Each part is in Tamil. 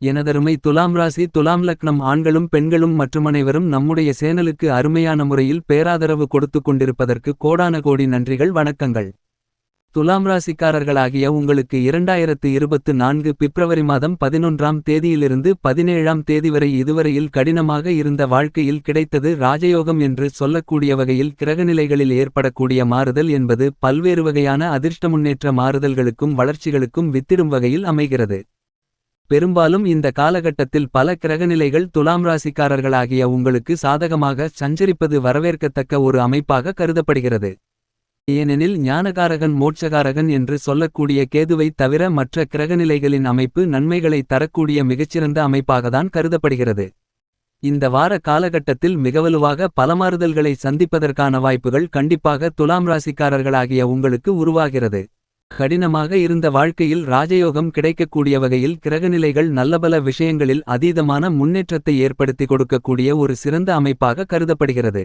எனதருமை துலாம் ராசி துலாம் லக்னம் ஆண்களும் பெண்களும் மற்றுமனைவரும் நம்முடைய சேனலுக்கு அருமையான முறையில் பேராதரவு கொடுத்துக் கொண்டிருப்பதற்கு கோடான கோடி நன்றிகள் வணக்கங்கள். துலாம் ராசிக்காரர்களாகிய உங்களுக்கு இரண்டாயிரத்து இருபத்து நான்கு பிப்ரவரி மாதம் பதினொன்றாம் தேதியிலிருந்து பதினேழாம் தேதி வரை இதுவரையில் கடினமாக இருந்த வாழ்க்கையில் கிடைத்தது ராஜயோகம் என்று சொல்லக்கூடிய வகையில் கிரகநிலைகளில் ஏற்படக்கூடிய மாறுதல் என்பது பல்வேறு வகையான அதிர்ஷ்ட முன்னேற்ற மாறுதல்களுக்கும் வளர்ச்சிகளுக்கும் வித்திடும் வகையில் அமைகிறது. பெரும்பாலும் இந்த காலகட்டத்தில் பல கிரகநிலைகள் துலாம் ராசிக்காரர்களாகிய உங்களுக்கு சாதகமாக சஞ்சரிப்பது வரவேற்கத்தக்க ஒரு அமைப்பாக கருதப்படுகிறது. ஏனெனில் ஞானகாரகன் மோட்சகாரகன் என்று சொல்லக்கூடிய கேதுவை தவிர மற்ற கிரகநிலைகளின் அமைப்பு நன்மைகளை தரக்கூடிய மிகச்சிறந்த அமைப்பாகத்தான் கருதப்படுகிறது. இந்த வார காலகட்டத்தில் மிகவலுவாக பலமாறுதல்களை சந்திப்பதற்கான வாய்ப்புகள் கண்டிப்பாக துலாம் ராசிக்காரர்களாகிய உங்களுக்கு உருவாகிறது. கடினமாக இருந்த வாழ்க்கையில் ராஜயோகம் கிடைக்கக்கூடிய வகையில் கிரகநிலைகள் நல்லபல விஷயங்களில் அதீதமான முன்னேற்றத்தை ஏற்படுத்தி கொடுக்கக்கூடிய ஒரு சிறந்த அமைப்பாக கருதப்படுகிறது.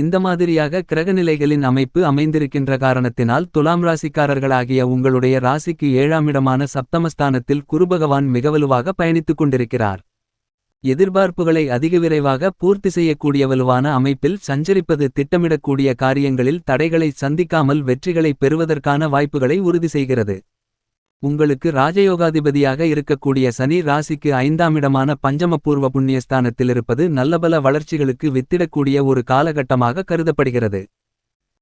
இந்த மாதிரியாக கிரகநிலைகளின் அமைப்பு அமைந்திருக்கின்ற காரணத்தினால் துலாம் ராசிக்காரர்களாகிய உங்களுடைய ராசிக்கு ஏழாமிடமான சப்தமஸ்தானத்தில் குருபகவான் மிகவலுவாக பயணித்துக் கொண்டிருக்கிறார். எதிர்பார்ப்புகளை அதிக விரைவாக பூர்த்தி செய்யக்கூடிய வலுவான அமைப்பில் சஞ்சரிப்பது திட்டமிடக்கூடிய காரியங்களில் தடைகளை சந்திக்காமல் வெற்றிகளை பெறுவதற்கான வாய்ப்புகளை உறுதி செய்கிறது. உங்களுக்கு ராஜயோகாதிபதியாக இருக்கக்கூடிய சனி ராசிக்கு ஐந்தாமிடமான பஞ்சமபூர்வ புண்ணியஸ்தானத்தில் இருப்பது நல்லபல வளர்ச்சிகளுக்கு வித்திடக்கூடிய ஒரு காலகட்டமாக கருதப்படுகிறது.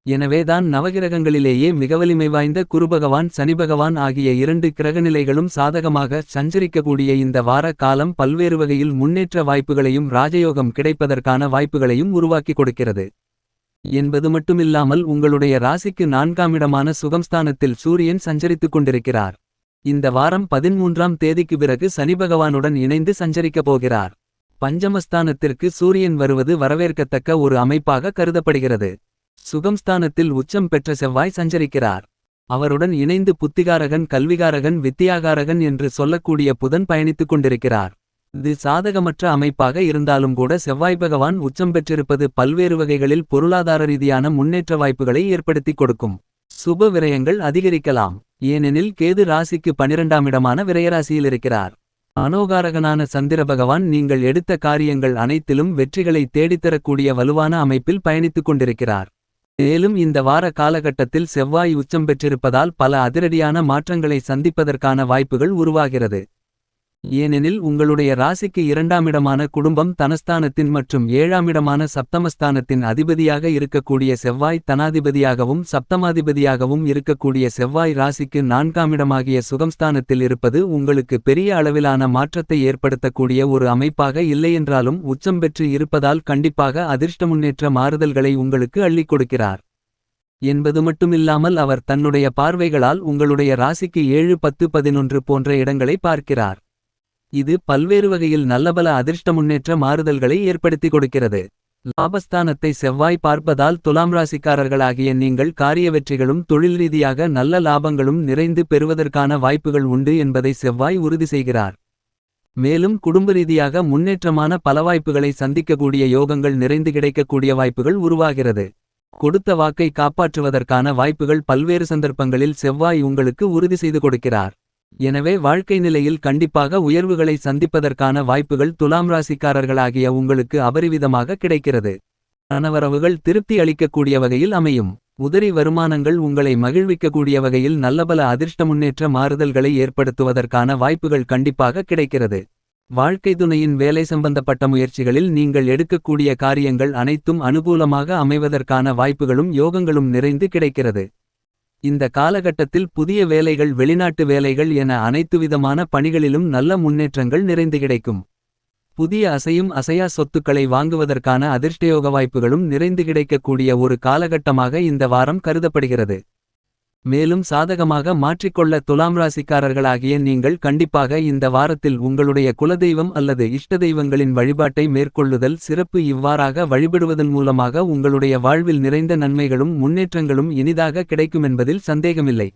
எனவேதான் நவகிரகங்களிலேயே மிகவலிமை வாய்ந்த குருபகவான் சனிபகவான் ஆகிய இரண்டு கிரகநிலைகளும் சாதகமாக சஞ்சரிக்கக்கூடிய இந்த வார காலம் பல்வேறு வகையில் முன்னேற்ற வாய்ப்புகளையும் ராஜயோகம் கிடைப்பதற்கான வாய்ப்புகளையும் உருவாக்கி கொடுக்கிறது. என்பது மட்டுமில்லாமல் உங்களுடைய ராசிக்கு நான்காமிடமான சுகம்ஸ்தானத்தில் சூரியன் சஞ்சரித்துக் கொண்டிருக்கிறார். இந்த வாரம் பதிமூன்றாம் தேதிக்கு பிறகு சனிபகவானுடன் இணைந்து சஞ்சரிக்கப் போகிறார். பஞ்சமஸ்தானத்திற்கு சூரியன் வருவது வரவேற்கத்தக்க ஒரு அமைப்பாக கருதப்படுகிறது. சுகம்ஸ்தானத்தில் உச்சம் பெற்ற செவ்வாய் சஞ்சரிக்கிறார். அவருடன் இணைந்து புத்திகாரகன் கல்விகாரகன் வித்தியாகாரகன் என்று சொல்லக்கூடிய புதன் பயணித்துக் கொண்டிருக்கிறார். இது சாதகமற்ற அமைப்பாக இருந்தாலும் கூட செவ்வாய் பகவான் உச்சம் பெற்றிருப்பது பல்வேறு வகைகளில் பொருளாதார ரீதியான முன்னேற்ற வாய்ப்புகளை ஏற்படுத்திக் கொடுக்கும். சுப விரயங்கள் அதிகரிக்கலாம். ஏனெனில் கேது ராசிக்கு பனிரெண்டாம் இடமான விரயராசியில் இருக்கிறார். அனோகாரகனான சந்திர பகவான் நீங்கள் எடுத்த காரியங்கள் அனைத்திலும் வெற்றிகளை தேடித்தரக்கூடிய வலுவான அமைப்பில் பயணித்துக் கொண்டிருக்கிறார். மேலும் இந்த வார காலகட்டத்தில் செவ்வாய் உச்சம் பெற்றிருப்பதால் பல அதிரடியான மாற்றங்களை சந்திப்பதற்கான வாய்ப்புகள் உருவாகிறது. ஏனெனில் உங்களுடைய ராசிக்கு இரண்டாமிடமான குடும்பம் தனஸ்தானத்தின் மற்றும் ஏழாமிடமான சப்தமஸ்தானத்தின் அதிபதியாக இருக்கக்கூடிய செவ்வாய் தனாதிபதியாகவும் சப்தமாதிபதியாகவும் இருக்கக்கூடிய செவ்வாய் ராசிக்கு நான்காமிடமாகிய சுகம்ஸ்தானத்தில் இருப்பது உங்களுக்கு பெரிய அளவிலான மாற்றத்தை ஏற்படுத்தக்கூடிய ஒரு அமைப்பாக இல்லையென்றாலும் உச்சம் பெற்று இருப்பதால் கண்டிப்பாக அதிர்ஷ்ட முன்னேற்ற மாறுதல்களை உங்களுக்கு அள்ளிக் கொடுக்கிறார். என்பது மட்டுமில்லாமல் அவர் தன்னுடைய பார்வைகளால் உங்களுடைய ராசிக்கு ஏழு பத்து பதினொன்று போன்ற இடங்களை பார்க்கிறார். இது பல்வேறு வகையில் நல்லபல அதிர்ஷ்ட முன்னேற்ற மாறுதல்களை ஏற்படுத்தி கொடுக்கிறது. லாபஸ்தானத்தை செவ்வாய் பார்ப்பதால் துலாம் ராசிக்காரர்களாகிய நீங்கள் காரிய வெற்றிகளும் தொழில் ரீதியாக நல்ல லாபங்களும் நிறைந்து பெறுவதற்கான வாய்ப்புகள் உண்டு என்பதை செவ்வாய் உறுதி செய்கிறார். மேலும் குடும்ப ரீதியாக முன்னேற்றமான பல வாய்ப்புகளை சந்திக்கக்கூடிய யோகங்கள் நிறைந்து கிடைக்கக்கூடிய வாய்ப்புகள் உருவாகிறது. கொடுத்த வாக்கை காப்பாற்றுவதற்கான வாய்ப்புகள் பல்வேறு சந்தர்ப்பங்களில் செவ்வாய் உங்களுக்கு உறுதி செய்து கொடுக்கிறார். எனவே வாழ்க்கை நிலையில் கண்டிப்பாக உயர்வுகளை சந்திப்பதற்கான வாய்ப்புகள் துலாம் ராசிக்காரர்களாகிய உங்களுக்கு அபரிவிதமாக கிடைக்கிறது. கணவரவுகள் திருப்தி அளிக்கக்கூடிய வகையில் அமையும். உதரி வருமானங்கள் உங்களை மகிழ்விக்கக்கூடிய வகையில் நல்லபல அதிர்ஷ்ட முன்னேற்ற மாறுதல்களை ஏற்படுத்துவதற்கான வாய்ப்புகள் கண்டிப்பாக கிடைக்கிறது. வாழ்க்கை துணையின் வேலை சம்பந்தப்பட்ட முயற்சிகளில் நீங்கள் எடுக்கக்கூடிய காரியங்கள் அனைத்தும் அனுகூலமாக அமைவதற்கான வாய்ப்புகளும் யோகங்களும் நிறைந்து கிடைக்கிறது. இந்த காலகட்டத்தில் புதிய வேலைகள் வெளிநாட்டு வேலைகள் என அனைத்துவிதமான பணிகளிலும் நல்ல முன்னேற்றங்கள் நிறைந்து கிடைக்கும். புதிய அசையும் அசையா சொத்துக்களை வாங்குவதற்கான அதிர்ஷ்டயோக வாய்ப்புகளும் நிறைந்து கிடைக்கக்கூடிய ஒரு காலகட்டமாக இந்த வாரம் கருதப்படுகிறது. மேலும் சாதகமாக மாற்றிக்கொள்ள துலாம் ராசிக்காரர்களாகிய நீங்கள் கண்டிப்பாக இந்த வாரத்தில் உங்களுடைய குலதெய்வம் அல்லது இஷ்டதெய்வங்களின் வழிபாட்டை மேற்கொள்ளுதல் சிறப்பு இவ்வாறாக வழிபடுவதன் மூலமாக உங்களுடைய வாழ்வில் நிறைந்த நன்மைகளும் முன்னேற்றங்களும் இனிதாக கிடைக்குமென்பதில் சந்தேகமில்லை.